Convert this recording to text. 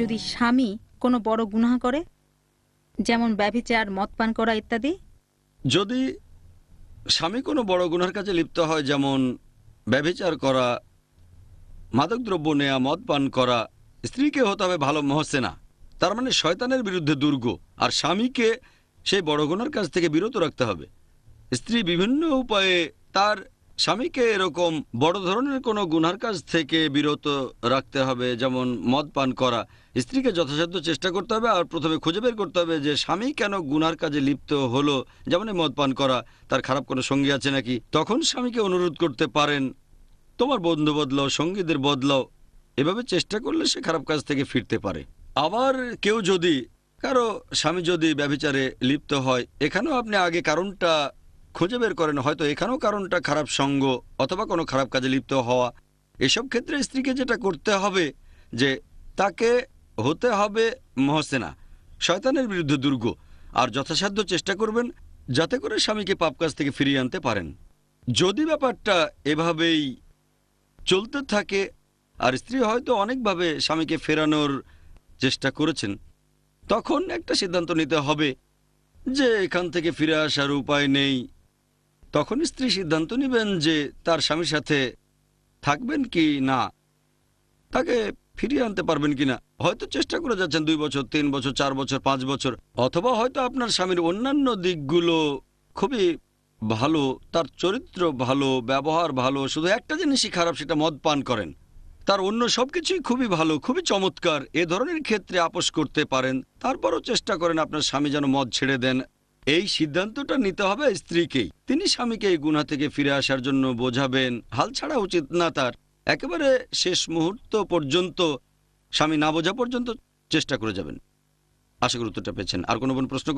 যদি স্বামী কোনো বড় গুনাহ করে, যেমন ব্যভিচার মদ পান করা ইত্যাদি? যদি স্বামী কোনো বড় গুনার কাজে লিপ্ত হয়, যেমন ব্যভিচার করা, মাদকদ্রব্য নেয়া মদ পান করা, স্ত্রীকে হতে হবে ভালো মহসেনা। তার মানে শয়তানের বিরুদ্ধে দুর্গ, আর স্বামীকে সেই বড় গুনার কাছ থেকে বিরত রাখতে হবে। স্ত্রী বিভিন্ন উপায়ে তার স্বামীকে এরকম বড় ধরনের কোনো গুনার কাজ থেকে বিরত রাখতে হবে, যেমন মদ পান করা। স্ত্রীকে যথাসাধ্য চেষ্টা করতে হবে আর প্রথমে খুঁজে বের করতে হবে যে স্বামী কেন গুনার কাজে লিপ্ত হলো যেমন মদ পান করা, তার খারাপ কোনো সঙ্গী আছে নাকি? তখন স্বামীকে অনুরোধ করতে পারেন, তোমার বন্ধু বদলাও, সঙ্গীদের বদলাও। এভাবে চেষ্টা করলে সে খারাপ কাজ থেকে ফিরতে পারে। আবার কেউ যদি, কারও স্বামী যদি ব্যভিচারে লিপ্ত হয়, এখানেও আপনি আগে কারণটা খুঁজে বের করেন, হয়তো এখানেও কারণটা খারাপ সঙ্গ অথবা কোনো খারাপ কাজে লিপ্ত হওয়া। এসব ক্ষেত্রে স্ত্রীকে যেটা করতে হবে যে তাকে হতে হবে মহসেনা, শয়তানের বিরুদ্ধে দুর্গ। আর যথাসাধ্য চেষ্টা করবেন যাতে করে স্বামীকে পাপ কাজ থেকে ফিরিয়ে আনতে পারেন। যদি ব্যাপারটা এভাবেই চলতে থাকে, আর স্ত্রী হয়তো অনেকভাবে স্বামীকে ফেরানোর চেষ্টা করেছেন, তখন একটা সিদ্ধান্ত নিতে হবে যে এখান থেকে ফিরে আসার উপায় নেই। তখন স্ত্রী সিদ্ধান্ত নেবেন যে তার স্বামীর সাথে থাকবেন কি না। তাকে ফিরিয়ে আনতে পারবেন কিনা হয়তো চেষ্টা করে যাচ্ছেন দুই বছর, তিন বছর, চার বছর, পাঁচ বছর, অথবা হয়তো আপনার স্বামীর অন্যান্য দিকগুলো খুবই ভালো, তার চরিত্র ভালো, ব্যবহার ভালো, শুধু একটা জিনিসই খারাপ সেটা মদ পান করেন। তার অন্য সব কিছুই খুবই ভালো, খুবই চমৎকার, এ ধরনের ক্ষেত্রে আপোষ করতে পারেন। তারপরও চেষ্টা করেন আপনার স্বামী যেন মদ ছেড়ে দেন। এই সিদ্ধান্তটা নিতে হবে স্ত্রীকেই। তিনি স্বামীকে এই গুণা থেকে ফিরে আসার জন্য বোঝাবেন, হাল ছাড়া উচিত না তার। একেবারে শেষ মুহূর্ত পর্যন্ত স্বামী না বোঝা পর্যন্ত চেষ্টা করে যাবেন। আশা গুরুত্বটা পেয়েছেন। আর কোনো প্রশ্ন